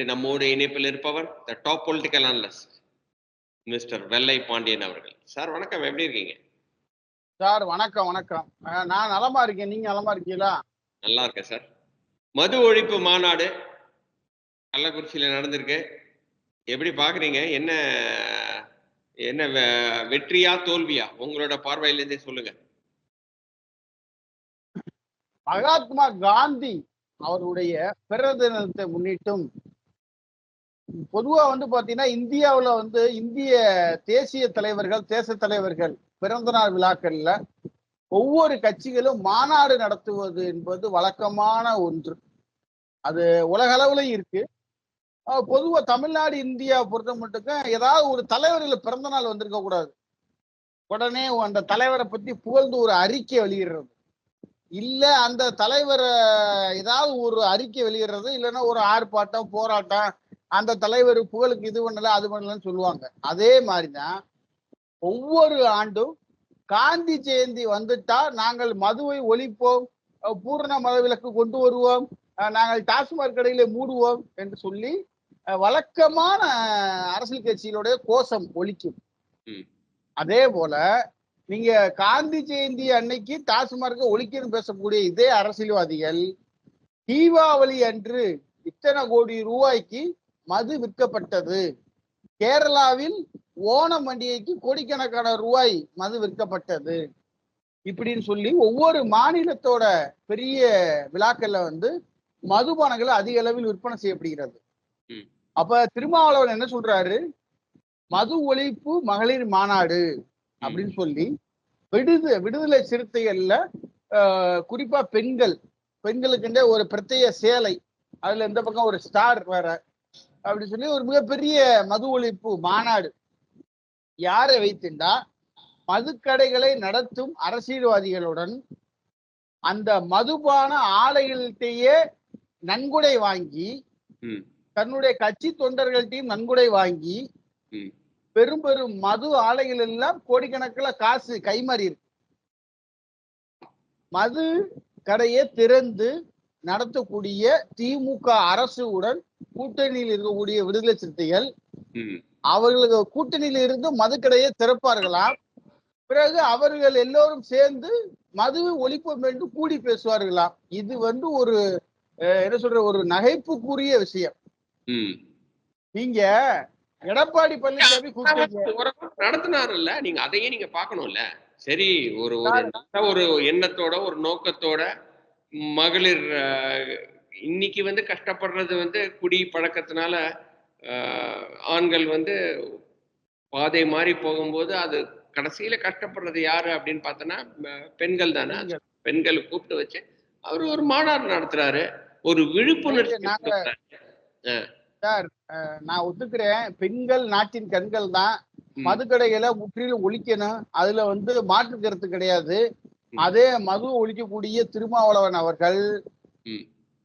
இன்று நம்மோடு இணைப்பில் இருப்பவர் the top political analyst mister Vellai Pandian அவர்கள். சார் வணக்கம். எப்படி இருக்கீங்க? சார் வணக்கம் வணக்கம். நான் நலமா இருக்கேன். நீங்க நலமா இருக்கீங்களா? நல்லா இருக்கேன் சார் மது ஒழிப்பு மாநாடு கள்ளக்குறிச்சியில் நடந்திருக்கு. எப்படி பார்க்குறீங்க என்ன என்ன வெற்றியா தோல்வியா? உங்களோட பார்வையிலேருந்தே சொல்லுங்க. மகாத்மா காந்தி அவருடைய பிறந்த தினத்தை முன்னிட்டும் பொதுவா வந்து பாத்தீங்கன்னா இந்தியாவில் வந்து இந்திய தேசிய தலைவர்கள் தேச தலைவர்கள் பிறந்தநாள் விழாக்கள்ல ஒவ்வொரு கட்சிகளும் மாநாடு நடத்துவது என்பது வழக்கமான ஒன்று. அது உலக இருக்கு. பொதுவாக பொதுவா தமிழ்நாடு இந்தியா பொறுத்த மட்டுக்கும் ஏதாவது ஒரு தலைவர்கள் பிறந்த நாள் வந்திருக்க கூடாது. உடனே அந்த தலைவரை பத்தி புகழ்ந்து ஒரு அறிக்கை வெளியிடுறது. இல்ல அந்த தலைவரை ஏதாவது ஒரு அறிக்கை வெளியிடுறது இல்லைன்னா ஒரு ஆர்ப்பாட்டம் போராட்டம் அந்த தலைவர் புகழுக்கு இது பண்ணல அது பண்ணலன்னு சொல்லுவாங்க அதே மாதிரிதான் ஒவ்வொரு ஆண்டும் காந்தி ஜெயந்தி வந்துட்டா நாங்கள் மதுவை ஒழிப்போம் பூரண மதவிலக்கு கொண்டு வருவோம் நாங்கள் டாஸ்மாக் கடையில மூடுவோம் என்று சொல்லி வழக்கமான அரசியல் கட்சிகளுடைய கோஷம் ஒலிக்கும் ம். அதே போல நீங்க காந்தி ஜெயந்தி அன்னைக்கு டாஸ்மார்க்க ஒழிக்கணும் பேசக்கூடிய இதே அரசியல்வாதிகள் தீபாவளி அன்று இத்தனை கோடி ரூபாய்க்கு மது விற்கப்பட்டது. கேரளாவில் ஓணம் பண்டிகைக்கு கோடிக்கணக்கான ரூபாய் மது விற்கப்பட்டது. இப்படின்னு சொல்லி ஒவ்வொரு மாநிலத்தோட பெரிய விழாக்கள்ல வந்து மதுபானங்கள் அதிக அளவில் விற்பனை செய்யப்படுகிறது. அப்ப திருமாவளவன் என்ன சொல்றாரு? மது ஒழிப்பு மகளிர் மாநாடு அப்படின்னு சொல்லி விடுது விடுதலை சிறுத்தைகள்ல குறிப்பா பெண்கள் பெண்களுக்குண்டே ஒரு பிரத்யேக சேலை அதுல இந்த பக்கம் ஒரு ஸ்டார் வேற அப்படி சொல்லி ஒரு மிகப்பெரிய மது ஒழிப்பு மாநாடு. யாரை வைத்துண்டா மதுக்கடைகளை நடத்தும் அரசியல்வாதிகளுடன் அந்த மதுபான ஆலைகள்கிட்டயே நன்கொடை வாங்கி தன்னுடைய கட்சி தொண்டர்கள்ட்டையும் நன்கொடை வாங்கி பெரும் பெரும் மது ஆலைகள் எல்லாம் கோடிக்கணக்கில் காசு கைமாறி இருக்கு. மது கடையை திறந்து நடத்தக்கூடிய திமுக அரசுடன் கூட்டணியில் இருக்கக்கூடிய விடுதலை சிறுத்தைகள் அவர்களுக்கு கூட்டணியில் இருந்து மதுக்கடையை திறப்பார்களாம் பிறகு அவர்கள் எல்லோரும் சேர்ந்து மதுவை ஒழிப்போம் என்று கூடி பேசுவார்களாம் இது வந்து ஒரு என்ன சொல்ற ஒரு நகைப்புக்குரிய விஷயம். நீங்க எடப்பாடி பழனிசாமி நடத்தினாருல்ல நீங்க அதையே நீங்க பார்க்கணும்ல? சரி ஒரு ஒரு எண்ணத்தோட ஒரு நோக்கத்தோட மகளிர் இன்னைக்கு வந்து கஷ்டப்படுறது வந்து குடி பழக்கத்தினால ஆண்கள் வந்து பாதை மாறி போகும்போது அது கடைசியில கஷ்டப்படுறது யாரு அப்படின்னு பார்த்தோன்னா பெண்கள் தானே. அந்த பெண்களை கூப்பிட்டு வச்சு அவர் ஒரு மாநாடு நடத்துறாரு. ஒரு விழிப்புணர்ச்சி. சார் நான் ஒத்துக்கிறேன். பெண்கள் நாட்டின் கண்கள் தான். மதுக்கடைகளை முற்றிலும் ஒழிக்கணும். அதுல வந்து மாற்று கருத்து கிடையாது. அதே மது ஒழிக்கக்கூடிய திருமாவளவன் அவர்கள்.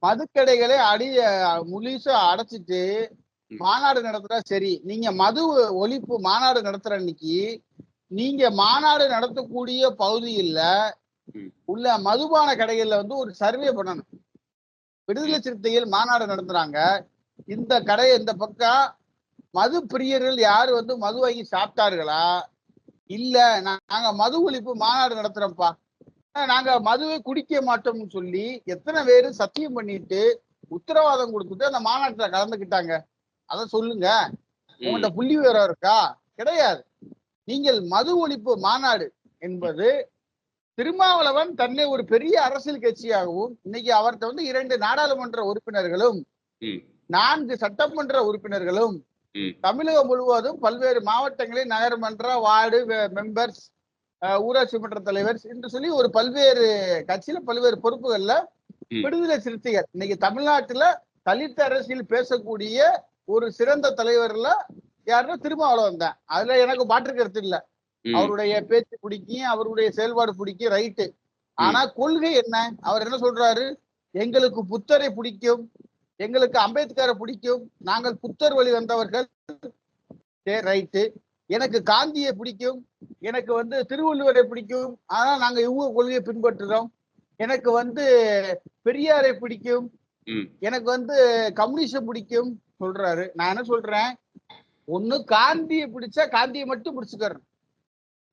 மதுக்கடைகளை அடி முழுசா அடைச்சிட்டு. மாநாடு நடத்துறா சரி. நீங்க மது ஒழிப்பு மாநாடு நடத்துற அன்னைக்கு நீங்க மாநாடு நடத்தக்கூடிய பகுதியில். உள்ள மதுபான கடைகள்ல வந்து ஒரு சர்வே பண்ணணும். விடுதலை சிறுத்தைகள் மாநாடு நடத்துறாங்க. இந்த கடை இந்த பக்கம் மது பிரியர்கள் யாரு வந்து மது வாங்கி சாப்பிட்டார்களா? இல்ல நாங்க மது ஒழிப்பு மாநாடு நடத்துறோம்ப்பா. நாங்க மதுவை குடிக்க மாட்டோம்னு சொல்லி எத்தனை பேரு சத்தியம் பண்ணிட்டு உத்தரவாதம் கொடுத்துட்டு அந்த மாநாட்டுல கலந்துக்கிட்டாங்க. அத சொல்லுங்க. உங்கள்ட்ட புள்ளி விவரம் இருக்கா? கிடையாது. நீங்கள் மது ஒழிப்பு மாநாடு என்பது திருமாவளவன் தன்னை ஒரு பெரிய அரசியல் கட்சியாகவும் இன்னைக்கு அவர்கிட்ட வந்து இரண்டு நாடாளுமன்ற உறுப்பினர்களும். நான்கு சட்டமன்ற உறுப்பினர்களும். தமிழகம் முழுவதும் பல்வேறு மாவட்டங்களில் நகர்மன்ற வார்டு மெம்பர்ஸ் ஊராட்சி மன்ற தலைவர் என்று சொல்லி ஒரு பல்வேறு கட்சியில பல்வேறு பொறுப்புகள்ல. விடுதலை சிறுத்தைகள். இன்னைக்கு தமிழ்நாட்டுல தலித் அரசியல் பேசக்கூடிய ஒரு சிறந்த தலைவர்ல யாருன்னா திருமாவளவன் தான். அதுல எனக்கு மாற்று கருத்து இல்ல. அவருடைய பேச்சு பிடிக்கும் அவருடைய செயல்பாடு பிடிக்கும் ரைட்டு. ஆனா கொள்கை என்ன? அவர் என்ன சொல்றாரு? எங்களுக்கு புத்தரை பிடிக்கும் எங்களுக்கு அம்பேத்கரை பிடிக்கும் நாங்கள் புத்தர் வழி வந்தவர்கள். ரைட்டு. எனக்கு காந்தியை பிடிக்கும் எனக்கு வந்து திருவள்ளுவரை பிடிக்கும். ஆனா நாங்க இவங்க கொள்கையை பின்பற்றுறோம். எனக்கு வந்து பெரியாரை பிடிக்கும். எனக்கு வந்து கம்யூனிஸ்ட பிடிக்கும் சொல்றாரு. நான் என்ன சொல்றேன்? ஒண்ணு காந்தியை பிடிச்சா காந்தியை மட்டும் பிடிச்சுக்கறணும்.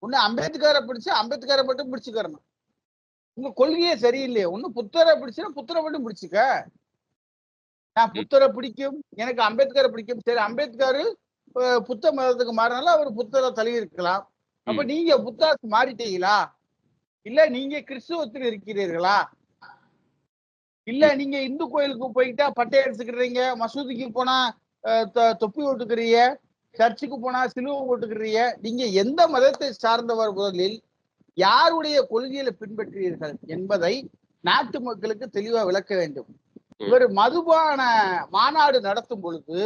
ஒண்ணு அம்பேத்கரை பிடிச்சா அம்பேத்கரை மட்டும் பிடிச்சுக்கறணும். உங்க கொள்கையே சரியில்லையே. ஒண்ணு புத்தரை பிடிச்சா புத்தரை மட்டும் பிடிச்சுக்க. நான் புத்தரை பிடிக்கும். எனக்கு அம்பேத்கரை பிடிக்கும். சரி அம்பேத்கர் புத்த மதத்துக்கு மாறினால அவர் புத்தரை தழுவி இருக்கலாம். அப்ப. நீங்க புத்தாக்கு மாறிட்டீங்களா? இல்ல நீங்க கிறிஸ்துவத்தில் இருக்கிறீர்களா? இல்ல நீங்க இந்து கோயிலுக்கு போயிட்டா பட்டை எடுத்துக்கிறீங்க மசூதிக்கு போனா தொப்பி ஓட்டுக்கிறீங்க சர்ச்சுக்கு போனா சிலுவை ஓட்டுக்கிறீங்க நீங்க எந்த மதத்தை சார்ந்தவர் முதலில் யாருடைய கொள்கையில பின்பற்றுகிறீர்கள் என்பதை நாட்டு மக்களுக்கு தெளிவா விளக்க வேண்டும். இவர் மதுபான மாநாடு நடத்தும் பொழுது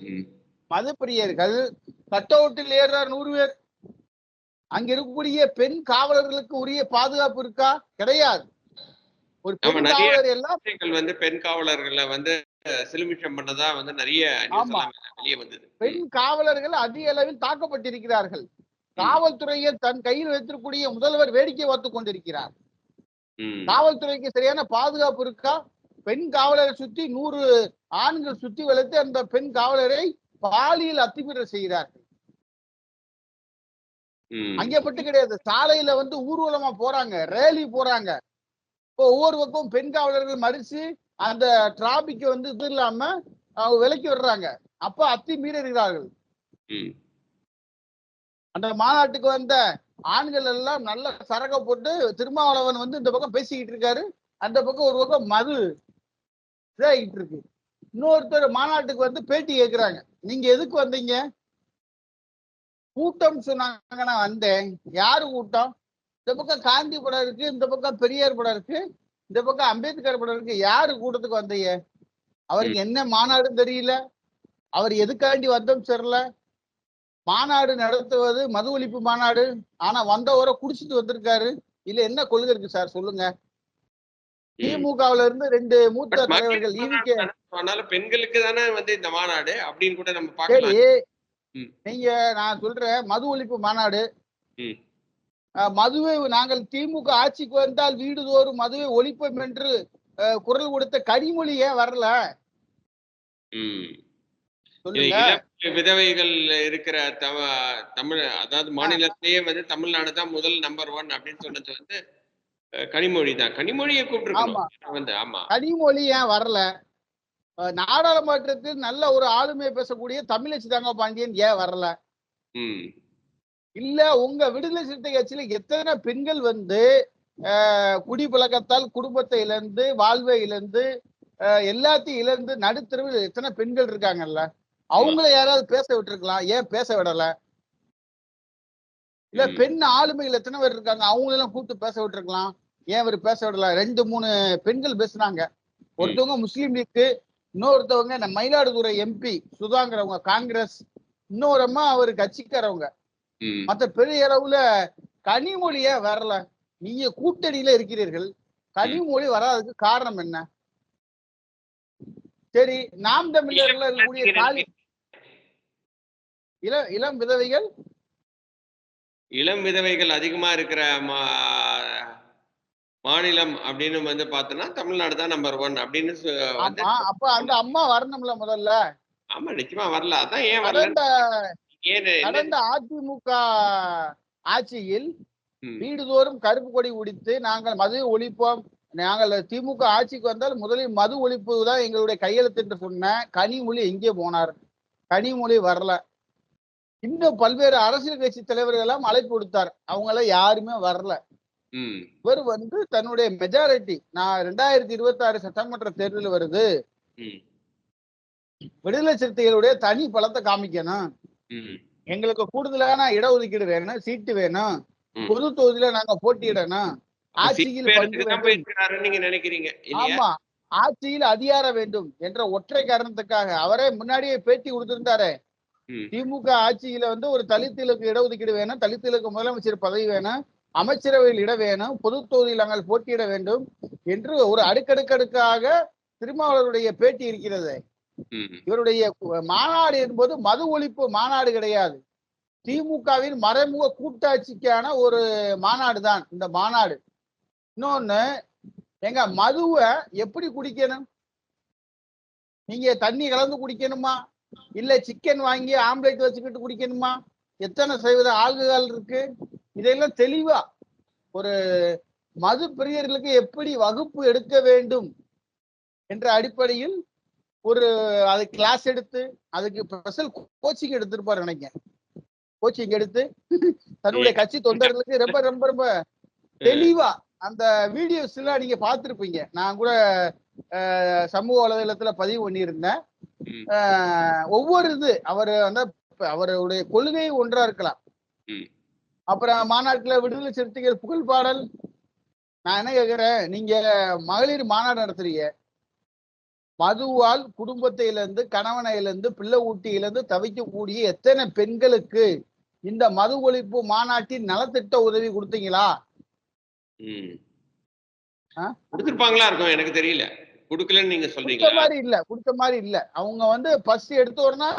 ம். மதப்பிரியர்கள் கட்டவுட்டில் ஏறுறார் நூறு பேர். அங்க இருக்கக்கூடிய பெண் காவலர்களுக்கு உரிய பாதுகாப்பு இருக்கா? கிடையாது. ஒரு பெண் காவலர் எல்லாம் வந்து பெண் காவலர்களை வந்து சிலுமிஷம் பண்ணதா வந்து நிறைய வெளியே வந்தது. பெண் காவலர்கள் அதிக அளவில் தாக்கப்பட்டிருக்கிறார்கள். காவல்துறையை தன் கையில் வைத்திருக்கக்கூடிய முதல்வர் வேடிக்கை பார்த்து கொண்டிருக்கிறார். காவல்துறைக்கு சரியான பாதுகாப்பு இருக்கா? பெண் காவலரை சுத்தி நூறு ஆண்கள் சுத்தி வளைத்து அந்த பெண் காவலரை பாலியல் அத்துமீற செய்கிறார்கள். அங்கே பட்டு கிடையாது. சாலையில வந்து ஊர்வலமா போறாங்க. ரேலி போறாங்க. இப்போ ஒவ்வொரு பக்கம் பெண் காவலர்கள் மறிச்சு அந்த டிராபிக் வந்து இது இல்லாம அவங்க விலக்கி விடுறாங்க. அப்ப அத்துமீறுகிறார்கள் ம். அந்த மாநாட்டுக்கு வந்த ஆண்கள் எல்லாம் நல்ல சரக போட்டு திருமாவளவன் வந்து இந்த பக்கம் பேசிக்கிட்டு இருக்காரு. அந்த பக்கம் ஒரு பக்கம் மது இதாகிட்டு இருக்கு. இன்னொருத்தர் மாநாட்டுக்கு வந்து பேட்டி கேட்கிறாங்க. நீங்க எதுக்கு வந்தீங்க? கூட்டம் சொன்னாங்க நான் வந்தேன். யாரு கூட்டம் இந்த பக்கம் காந்தி படம் இருக்கு இந்த பக்கம் பெரியார் படம் இருக்கு இந்த பக்கம் அம்பேத்கர் படம் இருக்கு. யாரு கூட்டத்துக்கு வந்தீங்க? அவருக்கு என்ன மாநாடுன்னு தெரியல. அவர் எதுக்காண்டி வந்தோம் தெரியல. மாநாடு நடத்துவது மது ஒழிப்பு மாநாடு. ஆனா வந்தவரை குடிச்சிட்டு வந்திருக்காரு. இல்ல என்ன கொள்கை இருக்கு சார்? சொல்லுங்க. திமுகவுல இருந்து ரெண்டு மூத்த தலைவர்கள் பெண்களுக்கு தானே வந்து இந்த மாநாடு அப்படின்னு கூட நம்ம. நீங்க நான் சொல்றேன் மது ஒழிப்பு மாநாடு. மதுவை நாங்கள் திமுக ஆட்சிக்கு வந்தால் வீடுதோறும் மதுவை ஒழிப்போம் என்று குரல் கொடுத்த கனிமொழி ஏன் வரல? விதவைகள் இருக்கிற தம தமிழ் அதாவது மாநிலத்திலேயே வந்து தமிழ்நாடு தான் முதல் நம்பர் ஒன் அப்படின்னு சொன்னது வந்து கனிமொழி தான். கனிமொழியை கூப்பிட்டுருக்கணும். வந்து ஆமா. கனிமொழி ஏன் வரல? நாடாளுமன்றத்தில் நல்ல ஒரு ஆளுமை பேசக்கூடிய தமிழச்சி தங்க பாண்டியன் ஏன் வரல? இல்ல உங்க விடுதலை சிறுத்தை கட்சியில எத்தனை பெண்கள் வந்து குடிப்பழக்கத்தால் குடும்பத்தை இழந்து வாழ்வை இழந்து எல்லாத்தையும் இழந்து நடுத்தருவில் எத்தனை பெண்கள் இருக்காங்கல்ல? அவங்கள யாராவது பேச விட்டுருக்கலாம் ஏன் பேச விடல? இல்ல. பெண் ஆளுமைகள் எத்தனை பேர் இருக்காங்க? அவங்களெல்லாம் கூப்பிட்டு பேச விட்டுருக்கலாம்? ஏன் அவர் பேச விடல? ரெண்டு மூணு பெண்கள் பேசுனாங்க. ஒருத்தவங்க முஸ்லீம் லீக்கு இன்னொருத்தவங்க நம்ம மயிலாடுதுறை எம்பி சுதாங்கிறவங்க காங்கிரஸ் இன்னொரு அம்மா அவர் கட்சிக்காரவங்க. மத்த பெரிய அளவுல கனிமொழிய வரல. நீங்க கூட்டணியில இருக்கிறீர்கள். கனிமொழி வராததுக்கு காரணம் என்ன? சரி நாம் தமிழர்ல இருக்கக்கூடிய காலி இள இளம் விதவைகள்? இளம் விதவைகள் அதிகமா இருக்கிற மா- மாநிலம் அப்படின்னு வந்து பார்த்தோம்னா தமிழ்நாடு தான் நம்பர் ஒன் அப்படின்னு அப்ப அந்த அம்மா வரணும்ல முதல்ல. ஆமா நிச்சயமா வரல. அதான் ஏன் வரல கடந்த அதிமுக ஆட்சியில் வீடுதோறும் கருப்பு கொடி உடித்து நாங்கள் மது ஒழிப்போம். நாங்கள் திமுக ஆட்சிக்கு வந்தால் முதலில் மது ஒழிப்பு தான் எங்களுடைய கையெழுத்து என்று சொன்ன கனிமொழி எங்கே போனார்? கனிமொழி வரல. இன்னும் பல்வேறு அரசியல் கட்சி தலைவர்கள் எல்லாம் அழைப்பு கொடுத்தார் அவங்கள யாருமே வரல. இவர் வந்து தன்னுடைய மெஜாரிட்டி நான் ரெண்டாயிரத்தி இருபத்தி ஆறு சட்டமன்ற தேர்தல் வருது. விடுதலை சிறுத்தைகளுடைய தனி பலத்தை காமிக்கணும். எங்களுக்கு கூடுதலான இடஒதுக்கீடு வேணும் சீட்டு வேணும். பொது தொகுதியில நாங்க போட்டியிடணும். ஆட்சியில் நீங்க நினைக்கிறீங்க ஆமா. ஆட்சியில் அதிகாரம் வேண்டும் என்ற ஒற்றை காரணத்துக்காக. அவரே முன்னாடியே பேட்டி கொடுத்திருந்தாரு. திமுக ஆட்சியில வந்து ஒரு தலித்துகளுக்கு இடஒதுக்கீடு வேணும் தலித்துகளுக்கு முதலமைச்சர் பதவி வேணும். அமைச்சரவையில் இடம் வேணும் பொது தொகுதியில் நாங்கள் போட்டியிட வேண்டும் என்று ஒரு அடுக்கடுக்கடுக்காக திருமாவளவருடைய பேட்டி இருக்கிறது. இவருடைய மாநாடு என்பது மது ஒழிப்பு மாநாடு கிடையாது. திமுகவின் மறைமுக கூட்டாட்சிக்கான ஒரு மாநாடு தான் இந்த மாநாடு. இன்னொன்னு எங்க மதுவை எப்படி குடிக்கணும்? நீங்க தண்ணி கலந்து குடிக்கணுமா? இல்ல சிக்கன் வாங்கி ஆம்லேட் வச்சுக்கிட்டு குடிக்கணுமா? எத்தனை சதவீத ஆல்கஹால் இருக்கு? இதெல்லாம் தெளிவா. ஒரு மது பிரியர்களுக்கு எப்படி வகுப்பு எடுக்க வேண்டும் என்ற அடிப்படையில் ஒரு அது கிளாஸ் எடுத்து அதுக்கு ஸ்பெஷல் கோச்சிங் எடுத்திருப்பாரு நினைக்கிறேன் கோச்சிங் எடுத்து தன்னுடைய கட்சி தொண்டர்களுக்கு ரொம்ப ரொம்ப ரொம்ப தெளிவா அந்த வீடியோஸ் எல்லாம் நீங்க பார்த்திருப்பீங்க. நான் கூட சமூக வலைதளத்துல பதிவு பண்ணியிருந்தேன். ஒவ்வொரு இது அவர் வந்து இப்ப அவருடைய கொள்கை ஒன்றா இருக்கலாம். அப்புறம் மாநாட்டுல விடுதலை சிறுத்தைகள் புகழ் பாடல். நான் என்ன கேக்குறேன்? நீங்க மகளிர் மாநாடு நடத்துறீங்க. மதுவால் குடும்பத்தை இழந்து கணவனை இழந்து பிள்ளை ஊட்டி இழந்து தவிக்கக்கூடிய எத்தனை பெண்களுக்கு இந்த மது ஒழிப்பு மாநாட்டின் நலத்திட்ட உதவி கொடுத்தீங்களா? கொடுத்திருப்பாங்களா இருக்கும் எனக்கு தெரியல. கொடுக்கலன்னு நீங்க கொடுத்த சொல்றீங்களா மாதிரி இல்ல கொடுத்த மாதிரி இல்ல. அவங்க வந்து பஸ் எடுத்த உடனே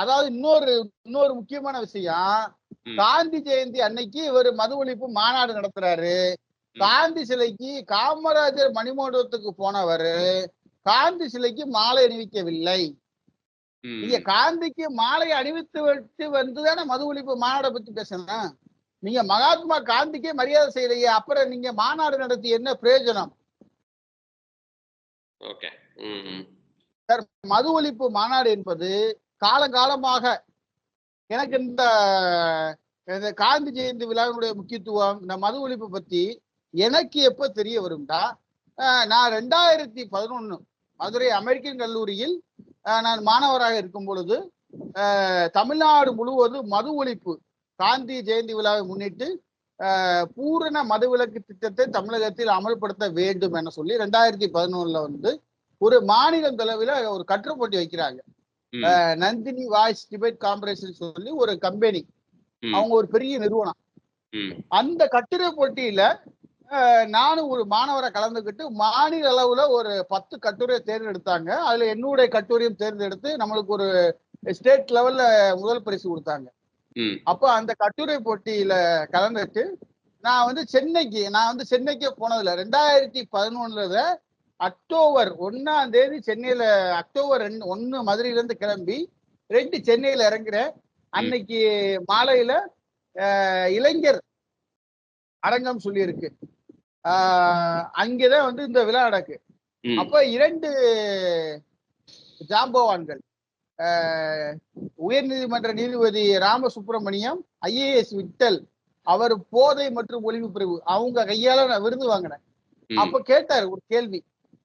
அதாவது இன்னொரு இன்னொரு முக்கியமான விஷயம். காந்தி ஜெயந்தி அன்னைக்கு இவர் மது ஒழிப்பு மாநாடு நடத்துறாரு. காந்தி சிலைக்கு காமராஜர் மணிமண்டபத்துக்கு போனவர் காந்தி சிலைக்கு மாலை அணிவிக்கவில்லை. நீங்க காந்திக்கு மாலை அணிவித்து விட்டு வந்துதானே மது ஒழிப்பு மாநாடை பத்தி பேசணும் நீங்க மகாத்மா காந்திக்கே மரியாதை செய்யலையே அப்புறம் நீங்க மாநாடு நடத்தி என்ன பிரயோஜனம்? ம். மது ஒழிப்பு மாநாடு என்பது காலங்காலமாக எனக்கு இந்த காந்தி ஜெயந்தி விழாவினுடைய முக்கியத்துவம் இந்த மது ஒழிப்பு பத்தி எனக்கு எப்ப தெரிய வரும்டா? நான் ரெண்டாயிரத்தி பதினொன்னு மதுரை அமெரிக்கன் கல்லூரியில் நான் மாணவராக இருக்கும் பொழுது தமிழ்நாடு முழுவதும் மது ஒழிப்பு காந்தி ஜெயந்தி விழாவை முன்னிட்டு பூரண மதுவிலக்கு திட்டத்தை தமிழகத்தில் அமல்படுத்த வேண்டும் என சொல்லி ரெண்டாயிரத்தி பதினொன்னுல வந்து ஒரு மாநிலம் தலைவில ஒரு கற்றுப்போட்டி போட்டி வைக்கிறாங்க. நந்தினி வாய்ஸ் டிபேட் காம்பரேஷன் சொல்லி ஒரு கம்பெனி. அவங்க ஒரு பெரிய நிறுவனம். அந்த கட்டுரை போட்டியில நானும் ஒரு மாணவரை கலந்துக்கிட்டு மாநில அளவுல ஒரு பத்து கட்டுரை தேர்ந்தெடுத்தாங்க அதுல என்னுடைய கட்டுரையும் தேர்ந்தெடுத்து நம்மளுக்கு ஒரு ஸ்டேட் லெவல்ல முதல் பரிசு கொடுத்தாங்க. அப்ப அந்த கட்டுரை போட்டியில கலந்துட்டு நான் வந்து சென்னைக்கு நான் வந்து சென்னைக்கே போனதில்ல ரெண்டாயிரத்தி பதினொன்னுல அக்டோபர் ஒன்னாம் தேதி சென்னையில அக்டோபர் ரெண்டு ஒன்னு மதுரையில இருந்து கிளம்பி ரெண்டு சென்னையில இறங்குறேன் அன்னைக்கு மாலையில இளைஞர் அரங்கம் சொல்லியிருக்கு ஆஹ் அங்கேதான் வந்து இந்த விழா நடக்கு. அப்ப இரண்டு ஜாம்பவான்கள் ஆஹ் உயர்நீதிமன்ற நீதிபதி ராமசுப்பிரமணியம் ஐஏஎஸ் விட்டல் அவர் போதை மற்றும் ஒளிவு பிரிவு அவங்க கையால நான் விருது வாங்கினேன். அப்ப கேட்டாரு ஒரு கேள்வி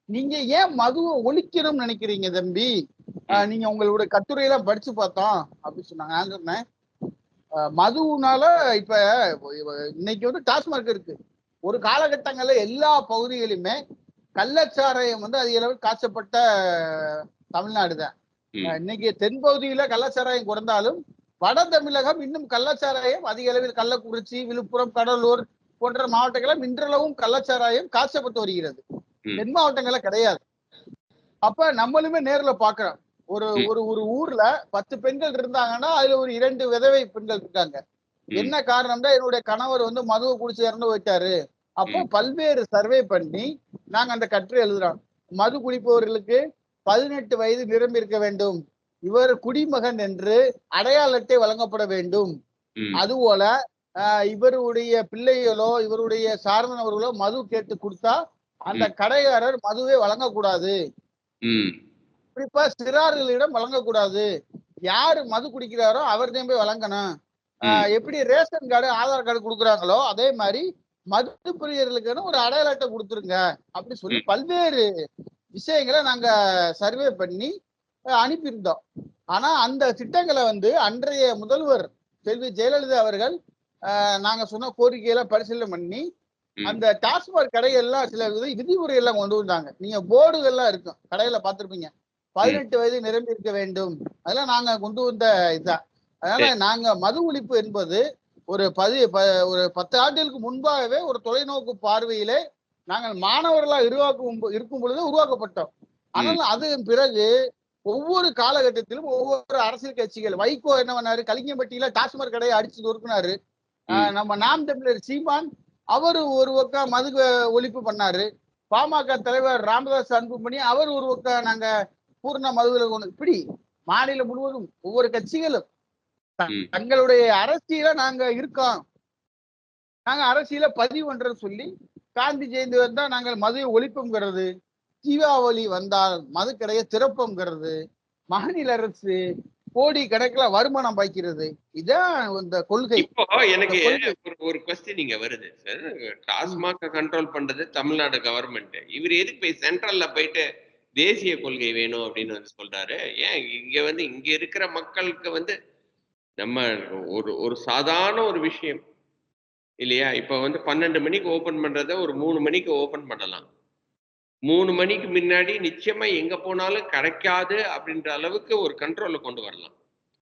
நீங்க ஏன் மதுவை ஒழிக்கணும்னு நினைக்கிறீங்க தம்பி? நீங்க உங்களுடைய கட்டுரையெல்லாம் படிச்சு பார்த்தோம் அப்படின்னு சொன்னாங்க. நான் சொன்னேன் மதுவுனால இப்ப இன்னைக்கு வந்து டாஸ்மாக் இருக்கு. ஒரு காலகட்டங்கள்ல எல்லா பகுதிகளிலுமே கள்ளச்சாராயம் வந்து அதிக அளவில் காய்ச்சப்பட்ட தமிழ்நாடு தான். இன்னைக்கு தென் பகுதியில கள்ளச்சாராயம் குறைந்தாலும் வட தமிழகம் இன்னும் கள்ளச்சாராயம் அதிக அளவில் கள்ளக்குறிச்சி விழுப்புரம் கடலூர் போன்ற மாவட்டங்களில் இன்றளவும் கள்ளச்சாராயம் காய்ச்சப்பட்டு வருகிறது. தென் மாவட்டங்கள்ல கிடையாது அப்ப நம்மளுமே நேர்ல பாக்குறோம் ஒரு. ஒரு ஒரு ஊர்ல பத்து பெண்கள் இருந்தாங்கன்னா அதுல ஒரு இரண்டு விதவை பெண்கள் இருக்காங்க. என்ன காரணம்னா என்னுடைய கணவர் வந்து மதுவை குடிச்சு இறந்து போயிட்டாரு அப்போ. பல்வேறு சர்வே பண்ணி நாங்க அந்த கட்டுரை எழுதுறோம் மது குடிப்பவர்களுக்கு பதினெட்டு வயது நிரம்பி இருக்க வேண்டும் இவர் குடிமகன் என்று அடையாள அட்டை வழங்கப்பட வேண்டும். அதுபோல இவருடைய பிள்ளைகளோ இவருடைய சார்ந்தவர்களோ மது கேட்டு கொடுத்தா அந்த கடைக்காரர் மதுவை வழங்கக்கூடாது. குறிப்பா சிறார்களிடம் வழங்கக்கூடாது யாரு மது குடிக்கிறாரோ அவர் போய் வழங்கணும் எப்படி ரேஷன் கார்டு ஆதார் கார்டு கொடுக்குறாங்களோ அதே மாதிரி மது பிரியர்களுக்குன்னு ஒரு அடையாள அட்டை கொடுத்துருங்க அப்படி சொல்லி. பல்வேறு விஷயங்களை நாங்க சர்வே பண்ணி அனுப்பியிருந்தோம் ஆனா அந்த திட்டங்களை வந்து அன்றைய முதல்வர் செல்வி ஜெயலலிதா அவர்கள் நாங்க சொன்ன கோரிக்கையெல்லாம் பரிசீலனை பண்ணி. அந்த டாஸ்மாக் கடைகள்லாம் சில விதி- விதிமுறை எல்லாம் கொண்டு வந்தாங்க. நீங்க போர்டுகள்லாம் இருக்கும். கடையில பார்த்திருப்பீங்க. பதினெட்டு வயது நிரம்பி இருக்க வேண்டும். அதெல்லாம் நாங்க கொண்டு வந்த இதுதான். அதனால நாங்க மது ஒழிப்பு என்பது ஒரு பதி ஒரு பத்து ஆண்டுகளுக்கு முன்பாகவே ஒரு தொலைநோக்கு பார்வையிலே நாங்கள் மாணவர்களா உருவாக்கும் இருக்கும் பொழுது உருவாக்கப்பட்டோம். ஆனால் அதன் பிறகு ஒவ்வொரு காலகட்டத்திலும் ஒவ்வொரு அரசியல் கட்சிகள் வைகோ என்ன பண்ணாரு? கலிங்கம்பட்டியில டாஸ்மாக் கடையை அடிச்சு நொறுக்குனாரு. நம்ம நாம் தமிழர் சீமான் அவர் ஒரு பக்கம் மது ஒழிப்பு பண்ணாரு பாமக தலைவர் ராமதாஸ் அன்புமணி அவர் ஒரு பக்கம் நாங்க பூர்ண கொண்டு இப்படி மாநிலம் முழுவதும் ஒவ்வொரு கட்சிகளும். தங்களுடைய அரசியல நாங்க இருக்கோம் நாங்க அரசியல பதிவு பண்றது சொல்லி காந்தி ஜெயந்தி வந்தா நாங்கள் மதுவை ஒழிப்போங்கிறது தீபாவளி வந்தால் மது கடையை திறப்போங்கிறது மாநில அரசு கோடி கணக்குல வருமானம் பாய்க்கிறது. இதான் இந்த கொள்கை. இப்போ எனக்கு. ஒரு ஒரு கொஸ்டின் இங்க வருது சார் டாஸ்மாக கண்ட்ரோல் பண்றது தமிழ்நாடு கவர்மெண்ட் இவர் எதுக்கு போய் சென்ட்ரல்ல போயிட்டு தேசிய கொள்கை வேணும் அப்படின்னு வந்து சொல்றாரு? ஏன் இங்க வந்து இங்க இருக்கிற மக்களுக்கு வந்து நம்ம ஒரு ஒரு சாதாரண ஒரு விஷயம். இல்லையா? இப்ப வந்து பன்னெண்டு மணிக்கு ஓபன் பண்றத ஒரு மூணு மணிக்கு ஓபன் பண்ணலாம். மூணு மணிக்கு முன்னாடி நிச்சயமா எங்க போனாலும் கிடைக்காது அப்படின்ற அளவுக்கு ஒரு கண்ட்ரோல்ல கொண்டு வரலாம்.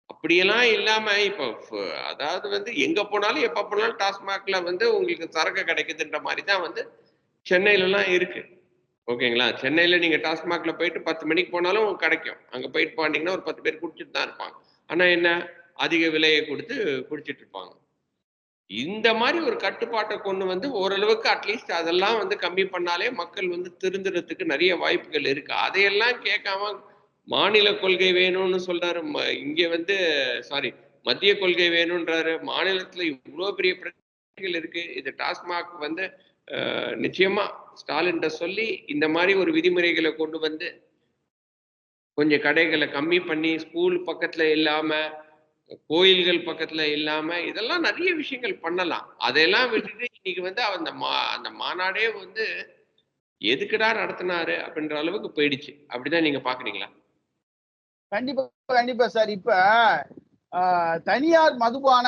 அப்படியெல்லாம் இல்லாம இப்போ ஃப- அதாவது வந்து எங்க போனாலும் எப்ப போனாலும் டாஸ்மாக்ல வந்து உங்களுக்கு சரக்கு கிடைக்குதுன்ற மாதிரி தான் வந்து சென்னையில எல்லாம் இருக்கு. ஓகேங்களா? சென்னையில நீங்க டாஸ்மாக்ல போயிட்டு பத்து மணிக்கு போனாலும் கிடைக்கும். அங்க போயிட்டு போனீங்கன்னா ஒரு பத்து பேர் குடிச்சிட்டு தான் இருப்பாங்க. ஆனா என்ன? அதிக விலையை கொடுத்து குடிச்சிட்டு இருப்பாங்க. இந்த மாதிரி ஒரு கட்டுப்பாட்டை கொண்டு வந்து ஓரளவுக்கு அட்லீஸ்ட் அதெல்லாம் வந்து கம்மி பண்ணாலே மக்கள் வந்து திருந்துறதுக்கு நிறைய வாய்ப்புகள் இருக்கு. அதையெல்லாம் கேட்காம மாநில கொள்கை வேணும்னு சொல்றாரு. இங்க வந்து சாரி மத்திய கொள்கை வேணும்ன்றாரு. மாநிலத்துல இவ்வளவு பெரிய பிரச்சனைகள் இருக்கு. இது டாஸ்மாக் வந்து நிச்சயமா ஸ்டாலின்ட்ட சொல்லி இந்த மாதிரி ஒரு விதிமுறைகளை கொண்டு வந்து கொஞ்சம் கடைகளை கம்மி பண்ணி ஸ்கூல் பக்கத்துல இல்லாம கோயில்கள் பக்கத்துல இல்லாம இதெல்லாம் நிறைய விஷயங்கள் பண்ணலாம். அதையெல்லாம் விட்டுட்டு இன்னைக்கு வந்து அந்த மா அந்த மாநாடே வந்து எதுக்குடா நடத்தினாரு அப்படின்ற அளவுக்கு போயிடுச்சு. அப்படிதான் நீங்க பாக்குறீங்களா? கண்டிப்பா கண்டிப்பா சார். இப்ப ஆஹ், தனியார் மதுபான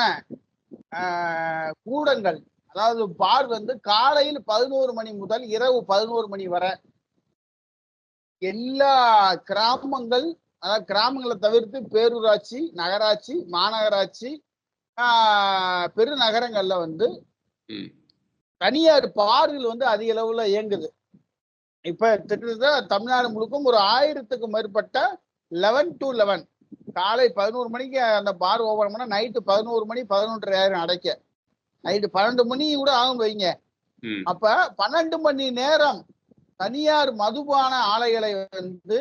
ஆஹ், கூடங்கள் அதாவது பார் வந்து காலையில் பதினோரு மணி முதல் இரவு பதினோரு மணி வரை எல்லா கிராமங்கள் அதாவது கிராமங்களை தவிர்த்து பேரூராட்சி நகராட்சி மாநகராட்சி பெருநகரங்கள்ல வந்து தனியார் பார்கள் வந்து அதிக அளவுல இயங்குது. இப்ப கிட்டத்தட்ட தமிழ்நாடு முழுக்கும் ஒரு ஆயிரத்துக்கும் மேற்பட்ட லெவன் டு லெவன் காலை பதினோரு மணிக்கு அந்த பார் ஓபன் பண்ணா நைட்டு பதினோரு மணி பதினொன்றரை ஆயிரம் அடைக்க. நைட்டு பன்னெண்டு மணி கூட ஆகும் வைங்க. அப்ப பன்னெண்டு மணி நேரம் தனியார் மதுபான ஆலைகளை வந்து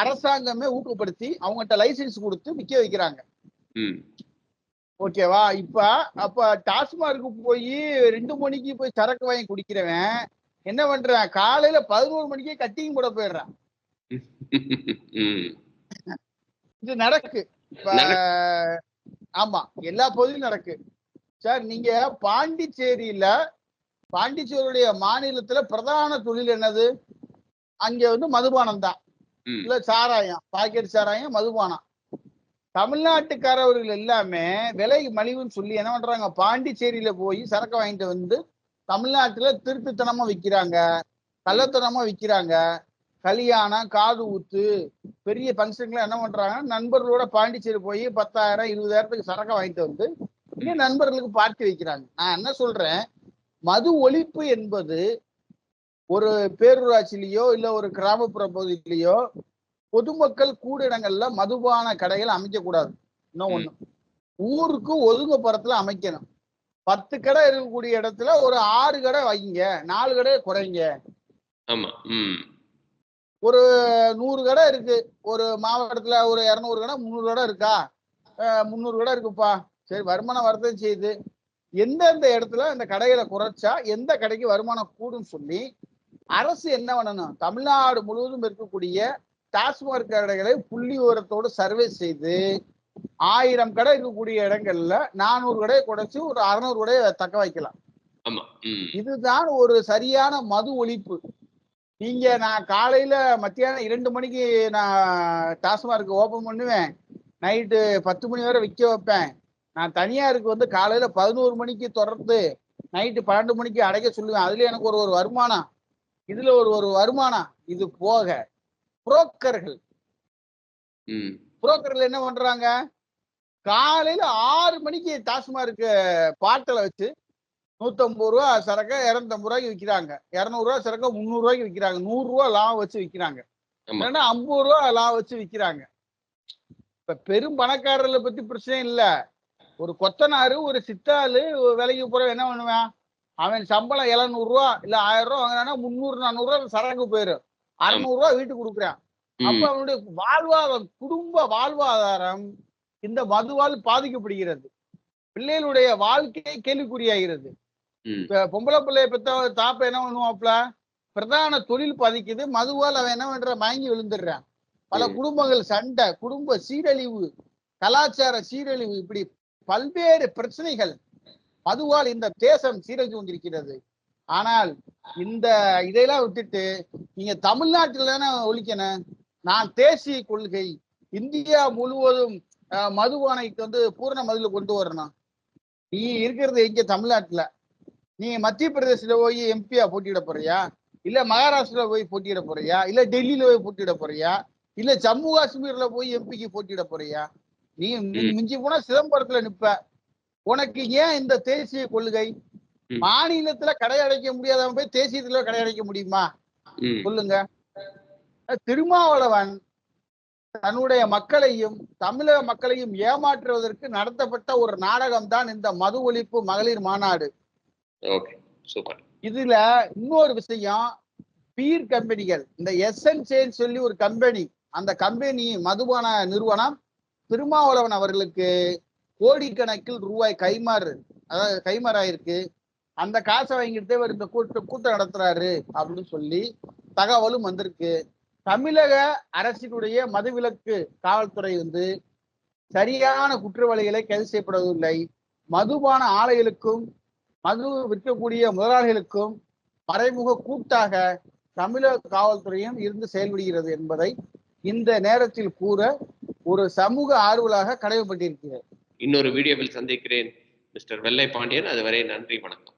அரசாங்கமே ஊக்கப்படுத்தி அவங்ககிட்ட லைசென்ஸ் கொடுத்து விற்க வைக்கிறாங்க. ஓகேவா இப்ப அப்ப டாஸ்மார்க்கு போய் ரெண்டு மணிக்கு போய் சரக்கு வாங்கி குடிக்கிறவன் என்ன பண்றான்? காலையில பதினோரு மணிக்கே கட்டிங் போட போயிடுறான். இது நடக்கு. இப்ப ஆமா எல்லா பகுதியிலும் நடக்கு. சார் நீங்க பாண்டிச்சேரியில பாண்டிச்சேரியுடைய மாநிலத்துல பிரதான தொழில் என்னது? அங்க வந்து மதுபானம் தான் இல்ல சாராயம் பாக்கெட் சாராயம் மதுபானம். தமிழ்நாட்டுக்காரவர்கள் எல்லாமே விலை மலிவுன்னு சொல்லி என்ன பண்றாங்க? பாண்டிச்சேரியில போய் சரக்கு வாங்கிட்டு வந்து தமிழ்நாட்டுல திருட்டுத்தனமா விக்கிறாங்க கள்ளத்தனமா விக்கிறாங்க. கல்யாணம் காது ஊத்து பெரிய ஃபங்க்ஷன்லாம் என்ன பண்றாங்க நண்பர்களோட பாண்டிச்சேரி போய் பத்தாயிரம் இருபதாயிரத்துக்கு சரக்கு வாங்கிட்டு வந்து இங்க நண்பர்களுக்கு பார்ட்டி வைக்கிறாங்க. நான் என்ன சொல்றேன்? மது ஒழிப்பு என்பது ஒரு பேரூராட்சியிலேயோ இல்ல ஒரு கிராமப்புற பகுதியிலேயோ பொதுமக்கள் கூட இடங்கள்ல மதுபான கடைகள் அமைக்க கூடாது இன்னும் ஒண்ணு. ஊருக்கு ஒதுங்குப்புறத்துல அமைக்கணும். பத்து கடை இருக்கக்கூடிய இடத்துல ஒரு ஆறு கடை வைங்க நாலு கடை குறைங்க. ஒரு நூறு கடை இருக்கு. ஒரு மாவட்டத்துல ஒரு இரநூறு கடை முந்நூறு கடை இருக்கா? முந்நூறு கடை இருக்குப்பா. சரி வருமானம் வரதான் செய்யுது. எந்தெந்த இடத்துல இந்த கடைகளை குறைச்சா எந்த கடைக்கு வருமானம் கூடுன்னு சொல்லி அரசு என்ன பண்ணணும்? தமிழ்நாடு முழுவதும் இருக்கக்கூடிய டாஸ்மாக் கடைகளை புள்ளி விவரத்தோடு சர்வே செய்து ஆயிரம் கடை இருக்கக்கூடிய இடங்கள்ல நானூறு கடையை குறைச்சு ஒரு அறுநூறு கடையை தக்க வைக்கலாம். இதுதான் ஒரு சரியான மது ஒழிப்பு. நீங்க நான் காலையில மத்தியானம் இரண்டு மணிக்கு நான் டாஸ்மார்க் ஓபன் பண்ணுவேன். நைட்டு பத்து மணி வரை விற்க வைப்பேன். நான் தனியாருக்கு வந்து காலையில பதினோரு மணிக்கு தொடர்ந்து நைட்டு பன்னெண்டு மணிக்கு அடைக்க சொல்லுவேன். அதுல எனக்கு ஒரு ஒரு வருமானம். இதுல ஒரு ஒரு வருமானம். இது போக புரோக்கர்கள். புரோக்கர்கள் என்ன பண்றாங்க? காலையில ஆறு மணிக்கு டாஸ்மார்க் பாட்டில் வச்சு நூத்தம்பது ரூபா சரக்க இரநூத்தம்பது ரூபாய்க்கு விற்கிறாங்க இரநூறுவா சரக்க முந்நூறு ரூபாய்க்கு விற்கிறாங்க நூறு ரூபா லாபம் வச்சு விற்கிறாங்க இல்லைன்னா ஐம்பது ரூபா லாபம் வச்சு விற்கிறாங்க இப்ப பெரும் பணக்காரர்களை பத்தி பிரச்சனை இல்ல. ஒரு கொத்தனாரு ஒரு சித்தாளு வேலைக்கு போற என்ன பண்ணுவான்? அவன் சம்பளம் எழுநூறு ரூபா இல்ல ஆயிரம் ரூபா வாங்கினானா முந்நூறு நானூறு ரூபா சரக்கு போயிரும் அறுநூறு ரூபா வீட்டுக்கு கொடுக்குறான். அப்ப அவனுடைய வாழ்வாதாரம் குடும்ப வாழ்வாதாரம் இந்த மதுவால் பாதிக்கப்படுகிறது. பிள்ளைகளுடைய வாழ்க்கை கேள்விக்குறியாகிறது. இப்ப பொம்பளை பிள்ளைய பெத்த தாப்ப என்ன பண்ணுவாப்ல பிரதான தொழில் பாதிக்குது. மதுவால் அவன் என்ன பண்ற? மயங்கி விழுந்துடுறான். பல. குடும்பங்கள் சண்டை குடும்ப சீரழிவு கலாச்சார சீரழிவு இப்படி பல்வேறு பிரச்சனைகள் மதுவால் இந்த தேசம் சீரழிந்து கொண்டிருக்கிறது ஆனால் இந்த இதையெல்லாம் விட்டுட்டு நீங்க தமிழ்நாட்டில் தானே ஒழிக்கணும்? நான் தேசிய கொள்கை இந்தியா முழுவதும் மதுபானைக்கு வந்து பூரண மதுல கொண்டு வரணும். நீ இருக்கிறது எங்க? தமிழ்நாட்டுல. நீ மத்திய பிரதேசத்துல போய் எம்பியா போட்டியிட போறியா? இல்ல மகாராஷ்டிரால போய் போட்டியிட போறியா? இல்ல டெல்லியில போய் போட்டியிட போறியா? இல்ல ஜம்மு காஷ்மீர்ல போய் எம்பிக்கு போட்டியிட போறியா? நீ. மிஞ்சி போனா சிதம்பரத்துல நிப்ப. உனக்கு ஏன் இந்த தேசிய கொள்கை. மாநிலத்துல கடை அடைக்க முடியாதவன் போய் தேசியத்துல கடை அடைக்க முடியுமா? சொல்லுங்க. திருமாவளவன் தன்னுடைய மக்களையும் தமிழக மக்களையும் ஏமாற்றுவதற்கு நடத்தப்பட்ட ஒரு நாடகம் தான் இந்த மது ஒழிப்பு மகளிர் மாநாடு. இதுல இன்னொரு விஷயம் பீர் கம்பெனிகள். இந்த எஸ்என்சேன்னு சொல்லி ஒரு கம்பெனி அந்த கம்பெனி மதுபான நிறுவனம் திருமாவளவன் அவர்களுக்கு கோடிக்கணக்கில் ரூபாய் கைமாறு அதாவது கைமாறாயிருக்கு. அந்த காசை வாங்கிட்டு இவர் இந்த கூட்டம் கூட்டம் நடத்துறாரு அப்படின்னு சொல்லி தகவலும் வந்திருக்கு. தமிழக அரசினுடைய மதுவிலக்கு காவல்துறை வந்து சரியான குற்றவாளிகளை கைது செய்யப்படவில்லை மதுபான ஆலைகளுக்கும் மது விற்கக்கூடிய முதலாளிகளுக்கும் மறைமுக கூட்டாக தமிழக காவல்துறையும் இருந்து செயல்படுகிறது என்பதை இந்த நேரத்தில் கூற ஒரு சமூக ஆர்வலாக கடமைப்பட்டிருக்கிறது. இன்னொரு வீடியோவில் சந்திக்கிறேன் மிஸ்டர் வெள்ளை பாண்டியன். அதுவரை நன்றி வணக்கம்.